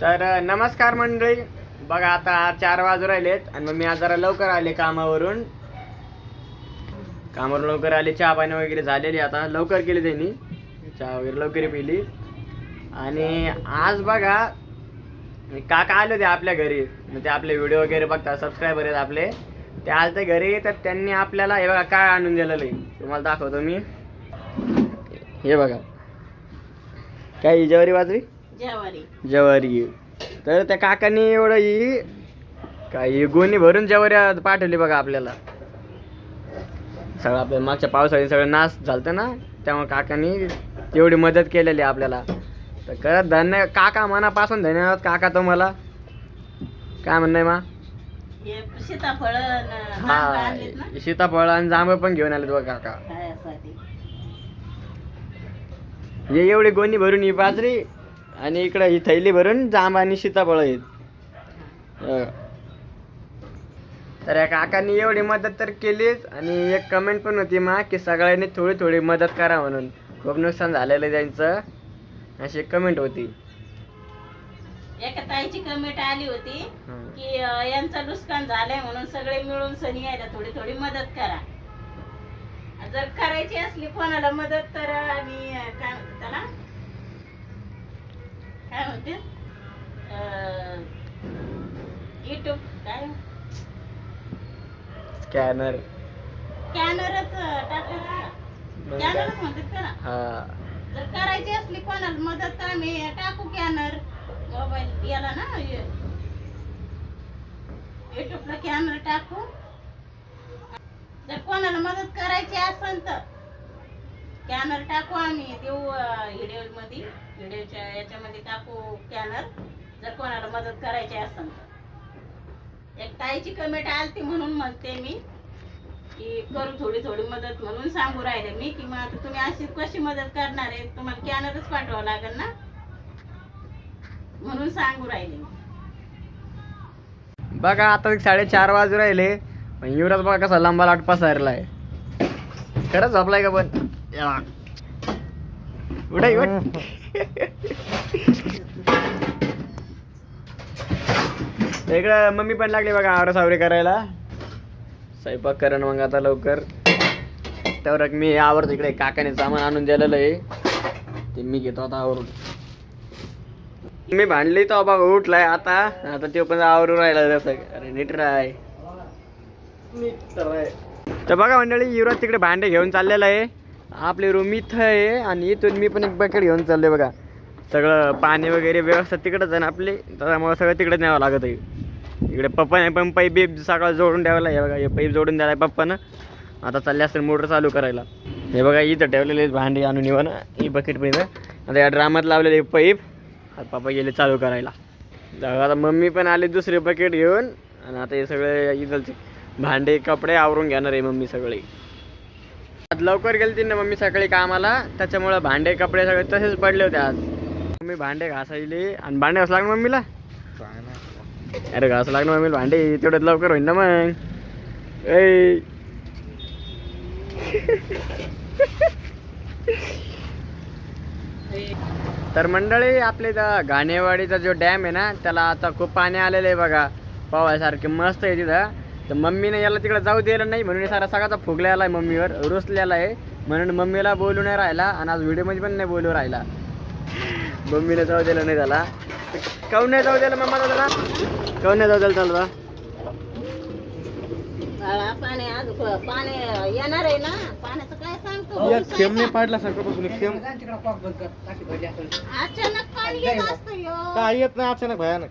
तर नमस्कार मंडळी. बघा आता चार वाजू राहिलेत आणि मग मी आज जरा लवकर आले कामावरून. कामावरून लवकर आले चहा पाणी वगैरे झालेली आता. लवकर केली त्यांनी. चहा वगैरे लवकर पिली. आणि आज बघा काका आले होते आपल्या घरी. मग ते आपले व्हिडिओ वगैरे बघतात सबस्क्रायबर आहेत आपले. ते आले ते घरी तर त्यांनी आपल्याला हे बघा काय आणून दिलेलं आहे. तुम्हाला दाखवतो मी. हे बघा. काय ही ज्वारी बाजरी जेवारी. ज्वारी. तर त्या काकांनी एवढं ही काय ही गोणी भरून ज्वारी पाठवली बघा आपल्याला. सगळं आपल्या मागच्या पावसाळी सगळं नाश झालतं ना त्यामुळे काकांनी एवढी मदत केलेली आपल्याला. तर खरंच धन्य काका मनापासून धन्यवाद काका तुम्हाला. काय म्हणणं मा? सीताफळ हा सीताफळ आणि जांभळ पण घेऊन आले बघा काका. हे एवढी गोणी भरून ही बाजरी आणि इकडं ही थैली भरून जांब आणि सीताफळ आहेत. तर या काकांनी एवढी मदत तर केलीच आणि एक कमेंट पण होती मा की सगळ्यांनी थोडी थोडी मदत करा म्हणून. खूप नुकसान झालेलं त्यांचं. अशी एक कमेंट होती. एका ताईची कमेंट आली होती. की यांचं नुकसान झालंय म्हणून सगळे मिळून सनी यायला थोडी थोडी मदत करा. जर करायची असली कोणाला मदत तर आम्ही अं, काय म्हणतो? काय? युट्यूब काय स्कॅनर कॅनरच टाकायचं कॅनरच म्हणतात त्याला हा. जर करायची असली कोणाला मदत तर आम्ही टाकू कॅनर मोबाईल याला ना युट्यूबला कॅनर टाकू. जर कोणाला मदत करायची असेल तर. कॅनर टाकू आम्ही देऊ व्हिडिओमध्ये व्हिडिओच्या याच्यामध्ये टाकू कॅनर जर कोणाला मदत करायची असेल तर. एक ताईची कमेंट आलती म्हणून म्हणते मी की करू थोडी थोडी मदत म्हणून सांगू राहिले मी की मग आता तुम्ही अशी कशी मदत करणार आहे? तुम्हाला कॅनरच पाठवावं लागेल ना? म्हणून सांगू राहिले मी. बघा आता साडेचार वाजू राहिले. पण युवराज बघा कसा लांबा लाट पसरलाय. खरंच झोपलाय का पण? उठ इकडं मम्मी पण लागली बघा आवरा सावरी करायला स्वयंपाक करण मग आता लवकर त्यावर एक मी आवरतो इकडे काकाने सामान आणून दिलेलं आहे ते मी घेतो आता आवरून मी भांडली तो बाबा उठलाय आता आता तो पण आवरून राहिला जसं अरे नीट राय नीट राय तर बघा मंडळी युवराज तिकडे भांडे घेऊन चाललेलं आहे आपले रूम इथं आहे आणि इथून मी पण एक बकेट घेऊन चालले बघा. सगळं पाणी वगैरे व्यवस्था तिकडंच आहे ना आपले. त्यामुळे सगळं तिकडंच न्यावं लागत आहे. इकडे पप्पाने पण पाईप बीप सकाळ जोडून द्यावं हे बघा. हे पाईप जोडून द्यायला पप्पानं. आता चालले असेल मोटर चालू करायला. हे बघा इथं ठेवलेले आहेत भांडी आणून येऊन ही बकेट पण आता या ड्रामात लावलेले पाईप. आता पप्पा गेले चालू करायला. आता मम्मी पण आली दुसरे बकेट घेऊन. आणि आता हे सगळे इथलचे भांडे कपडे आवरून घेणार आहे मम्मी सगळे. आज लवकर गेलती ना मम्मी सकाळी कामाला त्याच्यामुळं भांडे कपडे सगळे तसेच पडले होते आज. मम्मी भांडे घासायले आणि भांडे घास लागणार मम्मीला? अरे घास लागणार मम्मीला भांडे तेवढ्यात लवकर होईल ना मग. ऐ. तर मंडळी आपल्या इथं घाणेवाडीचा जो डॅम आहे ना त्याला आता खूप पाणी आलेलं आहे बघा. पावासारखे मस्त आहे तिथं. तर मम्मीने याला तिकडे जाऊ दिलं नाही म्हणून हे सारा सगळ्याचा फुगलेला आहे मम्मीवर रुसलेला आहे. म्हणून मम्मीला बोलू नाही राहिला आणि आज व्हिडिओमध्ये पण नाही बोलू राहिला. मम्मीने जाऊ दिलं नाही त्याला. काऊन नाही जाऊ दिलं मम्मा त्याला काऊन नाही जाऊ दिलं त्याला बाळा, पाणी आज पाणी येणार आहे ना? पाण्याचं काय सांगतो? थेंब नाही पाडला सकाळपासून एक थेंब अचानक पाणी येत असतं ह्यो. काय येत नाही अचानक भयानक.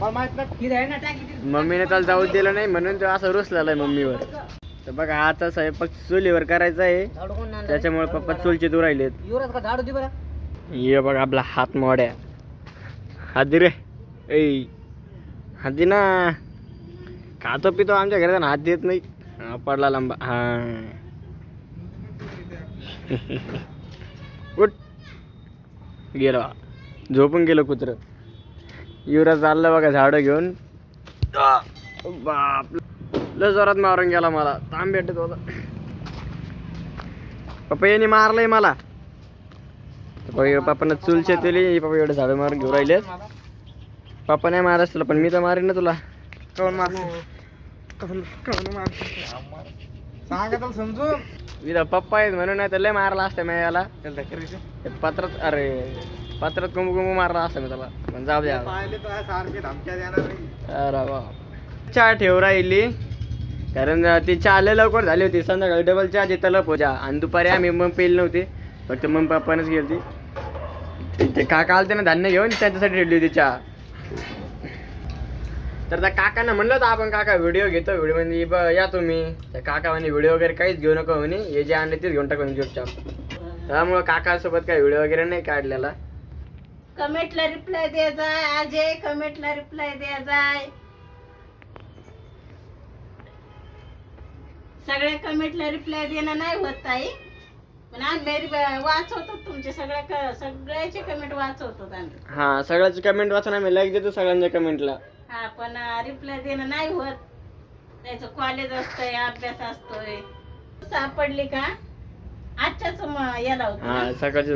मला माहीत नाही मम्मीने त्याला जाऊ दिलं नाही म्हणून तो असं रुसलेला आहे मम्मीवर. तर बघा आता स्वयंपाक चुलीवर करायचा आहे. त्याच्यामुळे पप्पा चुलचे दूर राहिलेत. ये बघा आपला हात मोड्या. हादी रे. ऐ हादी ना. खातो पितो आमच्या घरात हात देत नाही. हा पडला लांबा. हा. उठ. गेलो. बा. झोपून गेलो कुत्रं. युवराज चाललं बघा झाडं घेऊन. बाप लय जोरात मारून गेला मला. तांब भेटत होता. पप्पा यांनी मारलंय मला. पप्पा पप्पानं चूल शेतली. पप्पा एवढं झाडं मारून घेऊन राहिले पप्पा नाही मारस तुला पण मी तर मारीन ना तुला. कोण मार समजून. इथं पप्पा आहेत म्हणून नाही तर लय मारला असतं मी याला. पत्रात अरे. पत्रात कुंभू कुंभू मारला असतं मी त्याला. पण जाऊ द्या पाहिले तर सारखे धमक्या देणार नाही. अरे वा. चहा ठेव राहिली. कारण ती चहा लवकर झाली होती. संध्याकाळी डबल चहा तलप होत्या आणि दुपारी आम्ही मग पेल नव्हती. फक्त मग पप्पानेच गेलती ते- ते काका आलते ना धान्य घेऊन त्यांच्यासाठी ठेवली होती चहा. तर त्या काकांना म्हणलं होतं आपण काका व्हिडिओ घेतो. व्हिडिओमध्ये ब- या तुम्ही. त्या काका म्हणे व्हिडिओ वगैरे काहीच घेऊ नका म्हणे. हे जे आणले तेच घेऊन टाकू म्हणे चुपचाप त्यामुळे काकासोबत काही व्हिडिओ वगैरे नाही काढलेला. कमेंटला रिप्लाय द्या जाय अजय कमेंटला रिप्लाय द्या जाय. सगळ्या कमेंटला रिप्लाय देणं नाही होत ताई. पण आम्ही वाचवतो तुमचे सगळ्या सगळ्याचे कमेंट वाचवतो आम्ही. हा सगळ्याची कमेंट वाचून आम्ही लाईक देतो सगळ्यांच्या कमेंटला. हा पण रिप्लाय देणं नाही होत. त्याचं कॉलेज असतंय अभ्यास असतोय. सापडली का? आजच्याच याला होती सकाळची.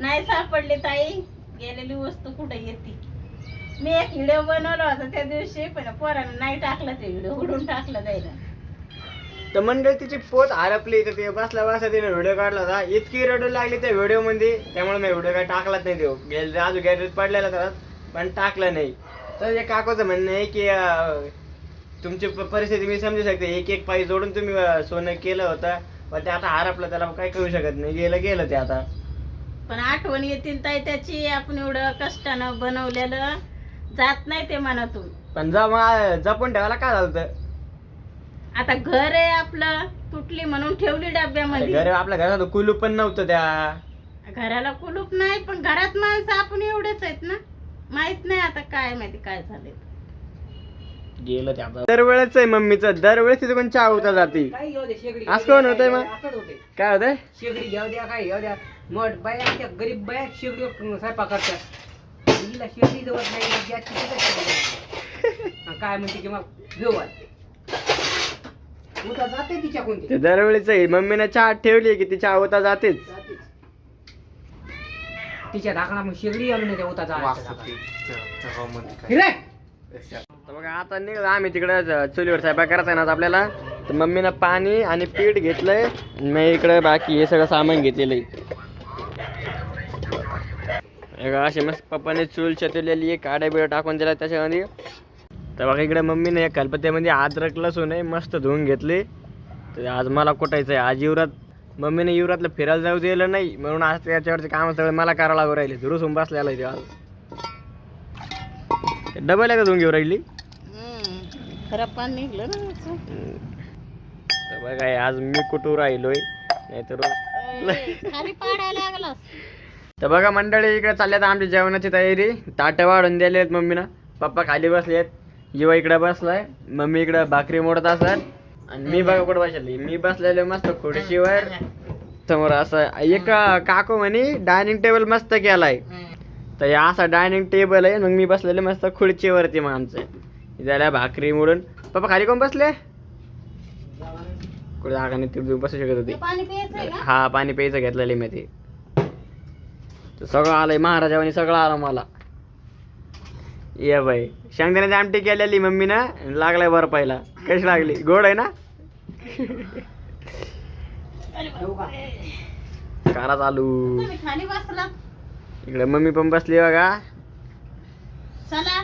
नाही सापडली ताई. गेलेली वस्तू कुठे येते? मी एक व्हिडिओ बनवला होता त्या दिवशी पण पोरानं नाही टाकलं ते व्हिडिओ उडून टाकलं जायला तर मंडळी तिची पोत हरपली तर ते बसल्या बसल्या तिने व्हिडिओ काढला होता. इतकी रडू लागली त्या व्हिडिओमध्ये त्यामुळे मी व्हिडिओ काय टाकलाच नाही तो. गेल अजून गॅरेज पडलेला तर पण टाकला नाही. तर हे काकोचं म्हणणं आहे की तुमची प- परिस्थिती मी समजू शकते. एक एक पायी जोडून तुम्ही सोनं केलं होतं पण ते आता हरपलं त्याला काही करू शकत नाही. गेलं गेलं ते आता. पण आठवण येतील ताई त्याची. आपण एवढं कष्टानं बनवलेलं जात नाही ते मनातून. पण जा मग जपून ठेवायला काय झालं होतं? आता घर आहे आपलं तुटली म्हणून ठेवली डब्यामध्ये. घर आपल्या घरात कुलूप पण नव्हतं त्या. घराला कुलूप नाही पण घरात माणसं आपण एवढेच आहेत ना. माहीत नाही आता काय माहिती काय झाले गेलं दरवेळेच आहे मम्मीचं दरवेळेस तिथे कोण चहा होता जाती. काय येऊ दे शेगडी असं कोण होतंय मग? असंच होते काय होतंय? शेगडी घेऊ द्या काय घेऊ द्या. मग बाया त्या गरीब बाया शेगडी स्वयंपाक करतात हिला शेगडी जवळ नाही नाही. काय म्हणते की मग. उद्या जाते तिच्या कोणती ते दरवेळेच आहे मम्मीने चहा ठेवली की ती चहा होता जातेच जातेच. तिच्या धाकणा मग शेगडी आणून येते उता वास जा होते. त्या- त्या गावामध्ये काय. हिरे तर बघा आता निघालो आम्ही तिकडे चुलीवर स्वयंपाक करायचा आहे ना आपल्याला तर मम्मीनं पाणी आणि पीठ घेतलंय आणि मी इकडे बाकी हे सगळं सामान घेतलेलं आहे अशी मस्त पप्पाने चूल चतवलेली आहे काड्या बिड्या टाकून दिल्या त्याच्यामध्ये. तर बघा इकडे मम्मीने एक कलपत्त्यामध्ये अद्रक लसूण आहे मस्त धुवून घेतली. तर आज मला कुटायचं आहे आज युवरात मम्मीने युवरातला फिरायला जाऊ दिलं नाही म्हणून आज त्याच्यावरचे काम सगळे मला करावं लागू राहिले. धुरूसून बसलेला आहे ते आज. डबल आहे का धुवून घेऊ राहिली. खरं पाणी निघलं ना असं. तर बघा आज मी कुठू राहिलोय? नाही तर खाली पाडायला लागलास. तर बघा मंडळी इकडे चालल्यात आमची जेवणाची तयारी. ताटं वाढून दिले आहेत मम्मीनं. पप्पा खाली बसलेत. युवा इकडे बसलाय. मम्मी इकडे भाकरी मोडत असत आणि मी बघा कुठं बसली मी बसलेलो मस्त खुर्चीवर. समोर असं एक काकू म्हणे डायनिंग टेबल मस्त केलाय. तर हे असा डायनिंग टेबल आहे. मग मी बसलेले मस्त खुर्चीवरती मग आमचं. झाल्या भाकरी मोडून. पप्पा खाली कोण बसले? कुठे जागा नाही बसू शकत होती. हा पाणी प्यायचं घेतलेलं मी ते सगळं आलंय महाराजावानी सगळं आलं मला. ये बाई. शेंगदाण्याची आमटी केलेली मम्मीनं आणि लागलाय बरं पहिला. कशी लागली? गोड आहे ना? कारा चालू. इकडे मम्मी पण बसली बघा. चला.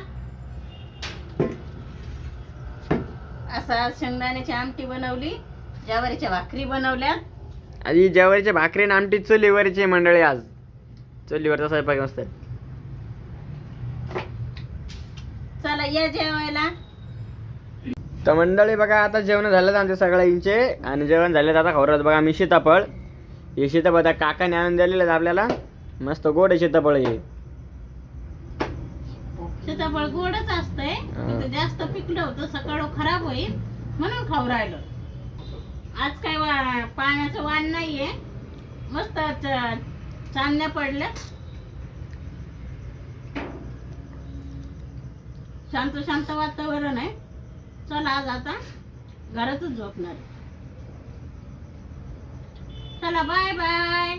असा शेंगदाण्याची आमटी बनवली ज्वारीच्या भाकरी बनवल्या. आधी जेवारीच्या भाकरी आणि आमटी चुलीवरची मंडळी आज. चुलीवरचा स्वयंपाक मस्त. चला या जेवायला. तर मंडळी बघा आता जेवण झालं आमच्या सगळ्यांचे आणि जेवण झाले आता खवरत. बघा मी सीताफळ. हे सीताफळ त्या काकाने आणून दिलेलं आपल्याला. मस्त गोड आहे सीताफळ हे. सीताफळ गोडच असतंय. जास्त पिकलं होतं सकाळ खराब होईल म्हणून खाऊ राहिलो. आज काय पाण्याचं वाण नाहीये. मस्त चांदण्या पडल्या. शांत शांत वातावरण आहे. चला आज आता घरातच झोपणार चला बाय बाय